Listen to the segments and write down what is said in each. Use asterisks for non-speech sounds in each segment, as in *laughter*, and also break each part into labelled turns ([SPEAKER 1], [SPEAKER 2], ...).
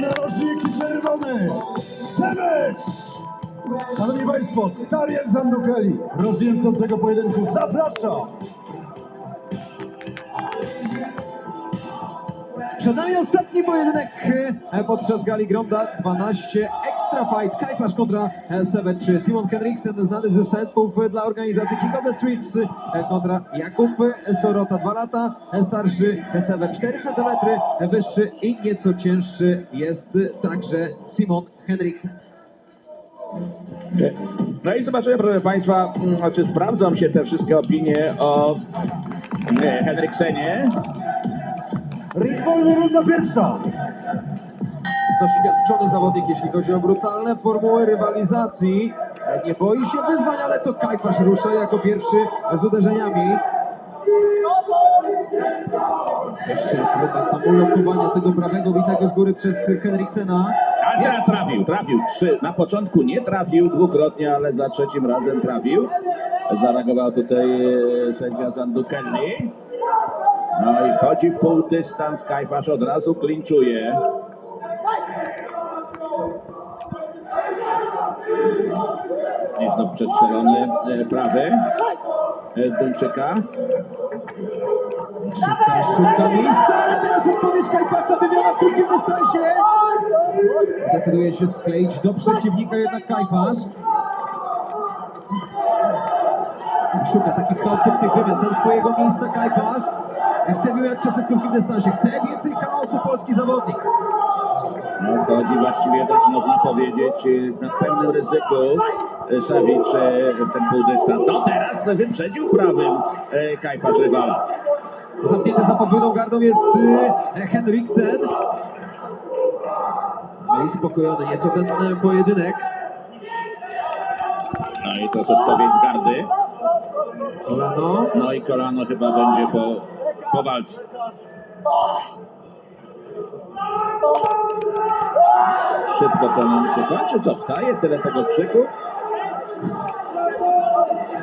[SPEAKER 1] Narożniki czerwone. Semex! Szanowni Państwo, Dariel Zandukeli, rozjemcą tego pojedynku, zapraszam!
[SPEAKER 2] Przed nami ostatni pojedynek e, podczas gali Gronda. 12 Extra Fight. Kajfasz kontra e, czy Simon Henriksen znany ze wstępów e, dla organizacji King of the Streets e, kontra Jakub Sorota. 2 lata starszy Seven 4 cm wyższy i nieco cięższy jest także Simon Henriksen.
[SPEAKER 3] No i zobaczymy, proszę Państwa, mm, czy sprawdzą się te wszystkie opinie o e, Henryksenie.
[SPEAKER 1] Ring wolny, runda pierwsza.
[SPEAKER 2] Doświadczony zawodnik, jeśli chodzi o brutalne formuły rywalizacji. Nie boi się wyzwań, ale to Kajfasz rusza jako pierwszy z uderzeniami. Jeszcze próba tam ulokowania tego prawego bitego z góry przez Henriksena.
[SPEAKER 3] Ale teraz trafił, trafił. Trzy. Na początku nie trafił dwukrotnie, ale za trzecim razem trafił. Zareagował tutaj e, sędzia Zandukelli. No i wchodzi w pół dystans. Kajfasz od razu klinczuje. I znów przestrzelony e, prawy e, Duńczyka.
[SPEAKER 2] Szuka, szuka miejsca, ale teraz odpowiedź Kajfasza wymiana w krótkim dystansie. Decyduje się skleić do przeciwnika jednak Kajfasz. Szuka takich chaotycznych wymian, tam swojego miejsca Kajfasz. Chce wymieniać czasy w krótkim dystansie, chce więcej chaosu polski zawodnik.
[SPEAKER 3] No, wchodzi właściwie, tak można powiedzieć, e, na pełnym ryzyku e, Szawicz e, w ten półdystans. No teraz wyprzedził prawym e, Kajfasz rywala.
[SPEAKER 2] Zamknięty za podwójną gardą jest Henriksen. No i spokojony nieco ten pojedynek.
[SPEAKER 3] No i to jest odpowiedź z gardy.
[SPEAKER 2] Kolano.
[SPEAKER 3] No i kolano chyba będzie po, po walce. Szybko to nam się kończy. Co, wstaje? Tyle tego krzyku?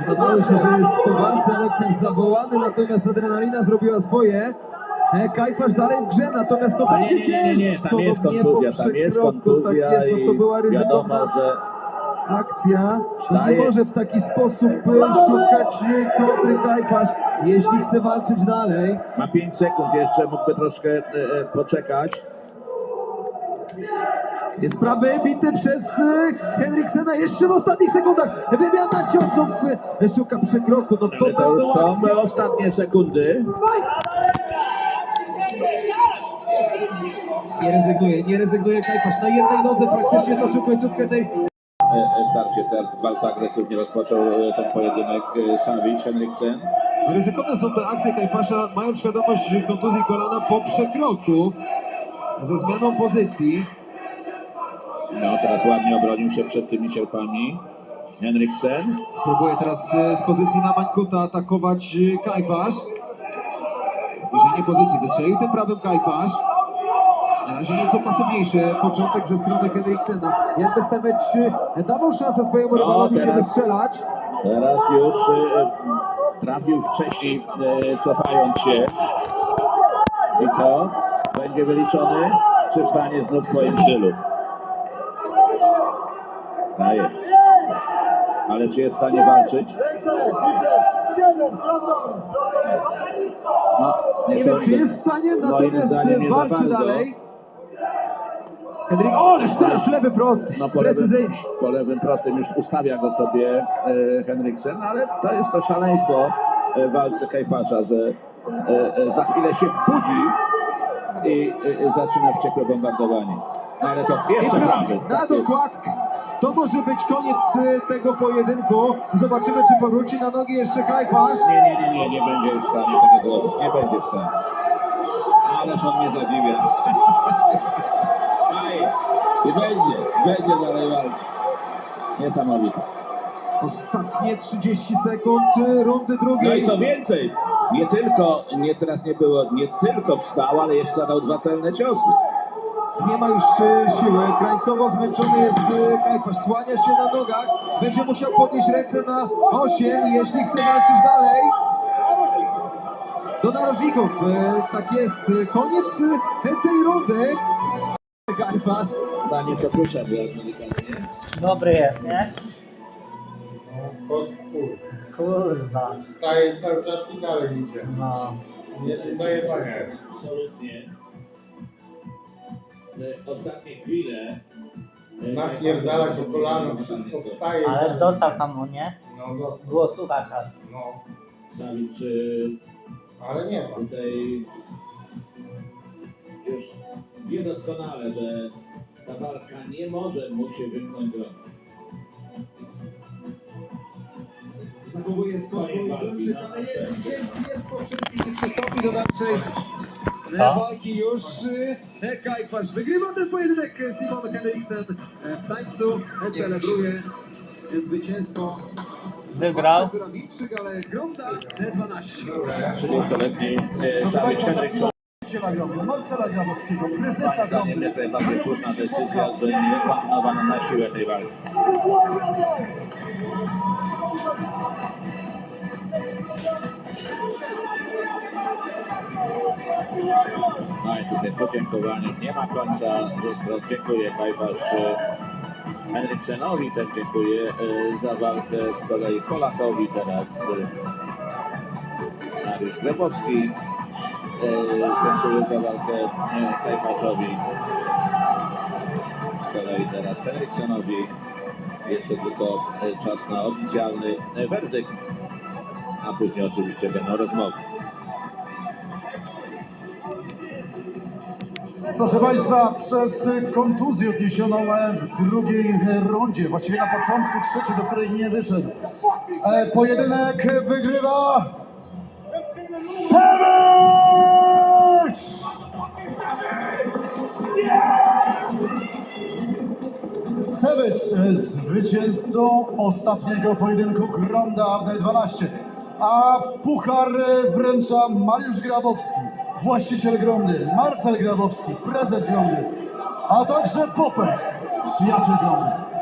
[SPEAKER 2] Wydawało się, że jest po walce lekarz zawołany, natomiast adrenalina zrobiła swoje. E, Kajfasz dalej w grze, natomiast to
[SPEAKER 3] A
[SPEAKER 2] będzie
[SPEAKER 3] nie, nie, nie, nie,
[SPEAKER 2] ciężko.
[SPEAKER 3] tam jest
[SPEAKER 2] no nie po
[SPEAKER 3] kontuzja, tam jest
[SPEAKER 2] przekroku,
[SPEAKER 3] kontuzja
[SPEAKER 2] tak jest, no to
[SPEAKER 3] i
[SPEAKER 2] była ryzykowna
[SPEAKER 3] wiadomo, że
[SPEAKER 2] akcja. No nie może w taki sposób e, szukać e, kontry Kajfasz, jeśli chce walczyć dalej.
[SPEAKER 3] ma 5 sekund jeszcze, mógłby troszkę e, e, poczekać.
[SPEAKER 2] Jest prawy bity przez e, Henriksena jeszcze w ostatnich sekundach. Wymiana ciosów, e, szuka przekroku. No to
[SPEAKER 3] Ale to już są
[SPEAKER 2] akcje.
[SPEAKER 3] ostatnie sekundy.
[SPEAKER 2] Nie rezygnuje, nie rezygnuje Kajfasz. Na jednej nodze praktycznie doszedł końcówkę tej
[SPEAKER 3] starcie teraz bardzo agresywnie rozpoczął e, ten pojedynek e, Savic, Henriksen.
[SPEAKER 2] Ryzykowne są te akcje Kajfasza, mając świadomość kontuzji kolana po przekroku ze zmianą pozycji.
[SPEAKER 3] No teraz ładnie obronił się przed tymi sierpami. Henriksen.
[SPEAKER 2] Próbuje teraz e, z pozycji na Mańkuta atakować e, Kajfasz. Bliżej pozycji, wystrzelił tym prawym Kajfasz. Na razie nieco pasywniejszy początek ze strony Henriksena. Jakby Savage dawał szansę swojemu rywalowi się
[SPEAKER 3] teraz-
[SPEAKER 2] wystrzelać.
[SPEAKER 3] Teraz już e, trafił wcześniej, e, cofając się. I co? Będzie wyliczony, czy wstanie znów w swoim stylu? Staje. Ale czy jest w stanie walczyć? No,
[SPEAKER 2] Nie wiem, czy jest w stanie,
[SPEAKER 3] Moim
[SPEAKER 2] natomiast
[SPEAKER 3] zdaniem nie za
[SPEAKER 2] walczy
[SPEAKER 3] bardzo.
[SPEAKER 2] dalej. Henryk, o, ależ teraz lewy prost,
[SPEAKER 3] No, po, lewym,
[SPEAKER 2] precyzyjnie.
[SPEAKER 3] po lewym prostym już ustawia go sobie e, Henriksen, ale to jest to szaleństwo e, w walce Kajfasza, że e, e, za chwilę się budzi i e, zaczyna wściekłe bombardowanie. No ale to
[SPEAKER 2] I
[SPEAKER 3] jeszcze
[SPEAKER 2] prawy, na
[SPEAKER 3] Tak jest.
[SPEAKER 2] dokładkę. To może być koniec y, tego pojedynku. Zobaczymy, czy powróci na nogi jeszcze Kajfasz.
[SPEAKER 3] Nie, nie, nie, nie, nie będzie w stanie tego zrobić. Nie będzie w stanie. Ależ on mnie zadziwia. *laughs* I będzie, będzie dalej walczyć. Niesamowite.
[SPEAKER 2] Ostatnie 30 sekund rundy
[SPEAKER 3] No
[SPEAKER 2] drugiej.
[SPEAKER 3] i co więcej, nie tylko, nie teraz nie było, nie tylko wstał, ale jeszcze zadał dwa celne ciosy.
[SPEAKER 2] Nie ma już y, siły. Krańcowo zmęczony jest y, Kajfasz. Słania się na nogach. Będzie musiał podnieść ręce na 8, jeśli chce walczyć dalej. Do narożników. y, Tak jest. Koniec tej rundy. Kajfasz.
[SPEAKER 3] Nieco krótsza była delikatnie.
[SPEAKER 4] Dobry jest, nie?
[SPEAKER 5] Pod wpół.
[SPEAKER 4] Kurwa.
[SPEAKER 5] Staje cały czas i dalej idzie.
[SPEAKER 4] No.
[SPEAKER 5] Nie, zajebania jest.
[SPEAKER 3] Absolutnie. Ostatnie chwile. e,
[SPEAKER 5] Napierdala go kolano, wszystko wstaje.
[SPEAKER 4] Ale
[SPEAKER 5] dalej.
[SPEAKER 4] dostał tam, no nie?
[SPEAKER 5] No dostał.
[SPEAKER 4] Było słuchać. ale-
[SPEAKER 5] No,
[SPEAKER 3] czy
[SPEAKER 5] ale nie ma.
[SPEAKER 3] tutaj już wie doskonale, że ta walka nie może mu się wymknąć rąk.
[SPEAKER 2] Zachowuje skok, ale jest, jest, jest po wszystkich i przystąpi do dalszej
[SPEAKER 4] Co?
[SPEAKER 2] walki już. e, Kajfasz wygrywa ten pojedynek. Simon Henriksen e, w tańcu e, celebruje zwycięstwo.
[SPEAKER 4] Wygrał.
[SPEAKER 2] Która Wilczyk, ale Gronda e, 12.
[SPEAKER 3] 30-letni e,
[SPEAKER 1] Proszę
[SPEAKER 3] Dawid Henryk.
[SPEAKER 1] Nagrodę Marcela Grabowskiego, prezesa
[SPEAKER 3] zdaniem jak najbardziej słuszna decyzja, że nie planowano na siłę tej walki. No i tutaj podziękowanie nie ma końca. Zresztą dziękuję Kajwasz e, Henryksenowi, też dziękuję e, za walkę z kolei Polakowi teraz e, Mariusz Glebowski. Dziękuję za walkę e, Kajwaszowi. Z kolei teraz Henryksenowi. Jeszcze tylko e, czas na oficjalny e, werdykt, a później oczywiście będą rozmowy.
[SPEAKER 1] Proszę Państwa, przez kontuzję odniesioną w drugiej rundzie, właściwie na początku trzeciej, do której nie wyszedł, pojedynek wygrywa Savage! Savage e, zwycięzcą ostatniego pojedynku Gronda w 12. A puchar e, wręcza Mariusz Grabowski, właściciel Grondy, Marcel Grabowski, prezes Grondy, a także Popek, przyjaciel Grondy.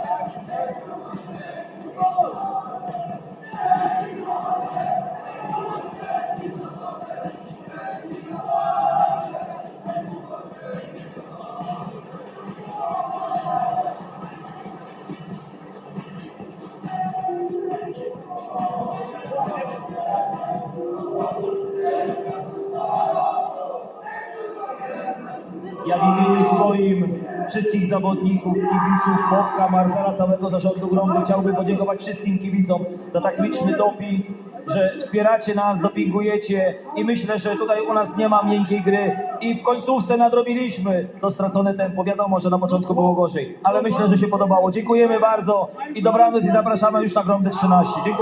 [SPEAKER 6] Swoim wszystkich zawodników, kibiców, Popka, Marcela, całego zarządu Gromdy chciałbym podziękować wszystkim kibicom za tak liczny doping, że wspieracie nas, dopingujecie i myślę, że tutaj u nas nie ma miękkiej gry i w końcówce nadrobiliśmy to stracone tempo. Wiadomo, że na początku było gorzej, ale myślę, że się podobało. Dziękujemy bardzo i dobranoc i zapraszamy już na Gromdę 13. Dziękuję.